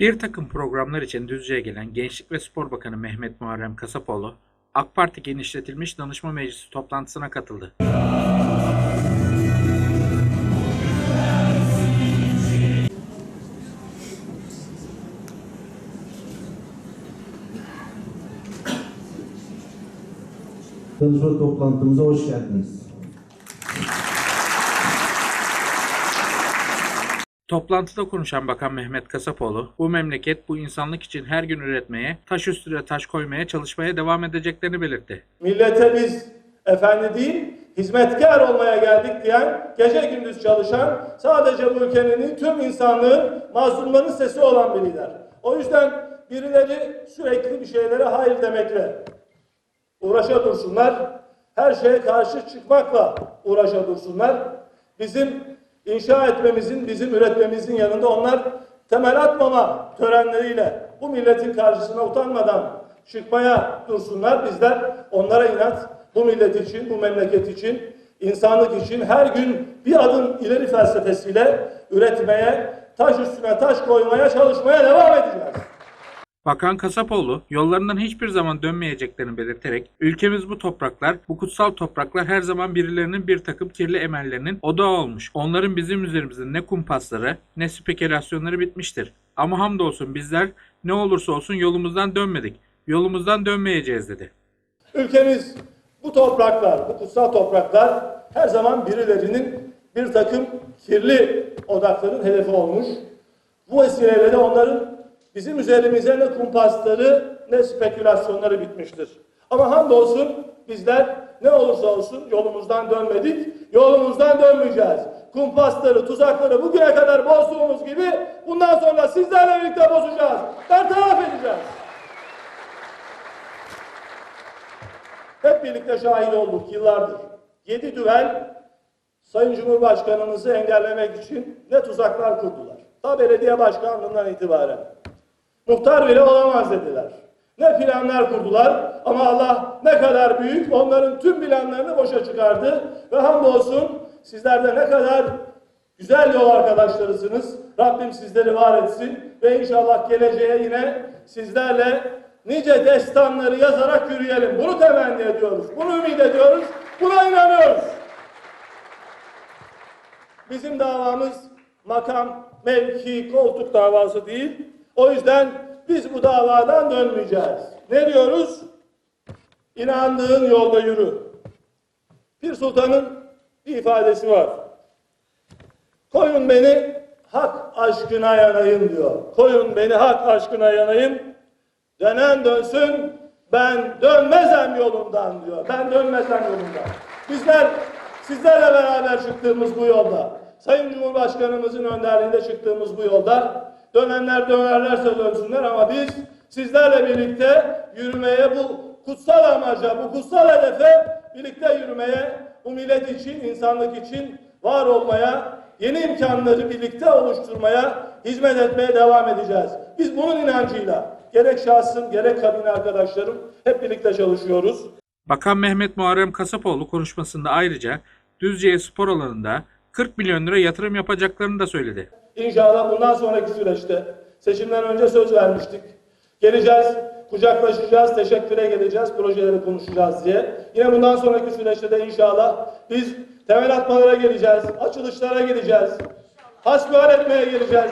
Bir takım programlar için Düzce'ye gelen Gençlik ve Spor Bakanı Mehmet Muharrem Kasapoğlu, AK Parti genişletilmiş danışma meclisi toplantısına katıldı. Danışma toplantımıza hoş geldiniz. Toplantıda konuşan Bakan Mehmet Kasapoğlu, bu memleket bu insanlık için her gün üretmeye, taş üstüne taş koymaya çalışmaya devam edeceklerini belirtti. Millete biz efendi değil, hizmetkar olmaya geldik diyen, gece gündüz çalışan, sadece bu ülkenin tüm insanlığın, mazlumların sesi olan bir lider. O yüzden birileri sürekli bir şeylere hayır demekle uğraşa dursunlar. Her şeye karşı çıkmakla uğraşa dursunlar. Bizim inşa etmemizin, bizim üretmemizin yanında onlar temel atmama törenleriyle bu milletin karşısına utanmadan çıkmaya dursunlar. Bizler onlara inat bu millet için, bu memleket için, insanlık için her gün bir adım ileri felsefesiyle üretmeye, taş üstüne taş koymaya çalışmaya devam edeceğiz. Bakan Kasapoğlu, yollarından hiçbir zaman dönmeyeceklerini belirterek, ülkemiz bu topraklar, bu kutsal topraklar her zaman birilerinin bir takım kirli emellerinin odağı olmuş. Onların bizim üzerimizde ne kumpasları, ne spekülasyonları bitmiştir. Ama hamdolsun bizler ne olursa olsun yolumuzdan dönmedik. Yolumuzdan dönmeyeceğiz dedi. Ülkemiz bu topraklar, bu kutsal topraklar her zaman birilerinin bir takım kirli odakların hedefi olmuş. Bu vesileyle de onların bizim üzerimize ne kumpasları ne spekülasyonları bitmiştir. Ama hamdolsun bizler ne olursa olsun yolumuzdan dönmedik, yolumuzdan dönmeyeceğiz. Kumpasları, tuzakları bugüne kadar bozduğumuz gibi bundan sonra sizlerle birlikte bozacağız. Bertaraf edeceğiz. Hep birlikte şahit olduk yıllardır. Yedi düvel Sayın Cumhurbaşkanımızı engellemek için ne tuzaklar kurdular. Ta belediye başkanlığından itibaren. Muhtar bile olamaz dediler. Ne planlar kurdular ama Allah ne kadar büyük onların tüm planlarını boşa çıkardı. Ve hamdolsun sizler de ne kadar güzel yol arkadaşlarısınız. Rabbim sizleri var etsin ve inşallah geleceğe yine sizlerle nice destanları yazarak yürüyelim. Bunu temenni ediyoruz. Bunu ümit ediyoruz. Buna inanıyoruz. Bizim davamız makam, mevki, koltuk davası değil. O yüzden biz bu davadan dönmeyeceğiz. Ne diyoruz? İnandığın yolda yürü. Pir Sultan'ın bir ifadesi var. Koyun beni hak aşkına yanayım diyor. Koyun beni hak aşkına yanayım. Dönen dönsün ben dönmezem yolundan diyor. Ben dönmezem yolundan. Bizler sizlerle beraber çıktığımız bu yolda, Sayın Cumhurbaşkanımızın önderliğinde çıktığımız bu yolda dönenler dönerlerse dönsünler ama biz sizlerle birlikte yürümeye bu kutsal amaca, bu kutsal hedefe birlikte yürümeye, bu millet için, insanlık için var olmaya, yeni imkanları birlikte oluşturmaya, hizmet etmeye devam edeceğiz. Biz bunun inancıyla gerek şahsım gerek kabine arkadaşlarım hep birlikte çalışıyoruz. Bakan Mehmet Muharrem Kasapoğlu konuşmasında ayrıca Düzce'ye spor alanında 40 milyon lira yatırım yapacaklarını da söyledi. İnşallah bundan sonraki süreçte seçimden önce söz vermiştik. Geleceğiz, kucaklaşacağız, teşekküre geleceğiz, projeleri konuşacağız diye. Yine bundan sonraki süreçte de inşallah biz temel atmalara geleceğiz, açılışlara geleceğiz, hasbihal etmeye geleceğiz.